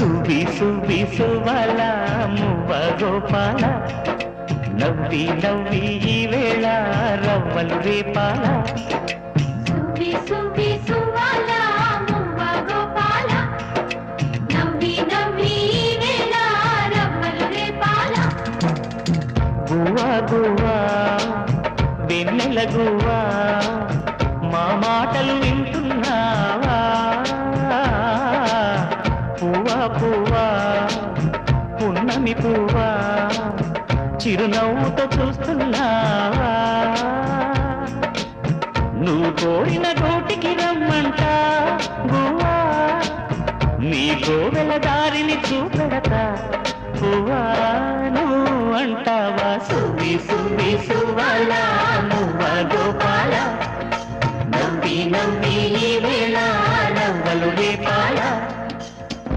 సువి సువి సువల మువ్వ గోపాల. నవ్వి నవ్వి ఈ వేళ రవ్వలు రేపాల. నవ్వి నవ్వి ఈ వేళ పువ్వా పువ్వా పున్నమి పువ్వా చిరునవ్వుతో చూస్తున్నావా? నువ్వు కోరిన గోటికి రమ్మంట గువ్వా నీ గోవెల దారిని చూపెడతా పువ్వా నువ్వు అంటావా? సువి సువి సువల మువ్వ గోపాల? నవ్వి నవ్వి ఈ వేళ నవ్వలు రేపాల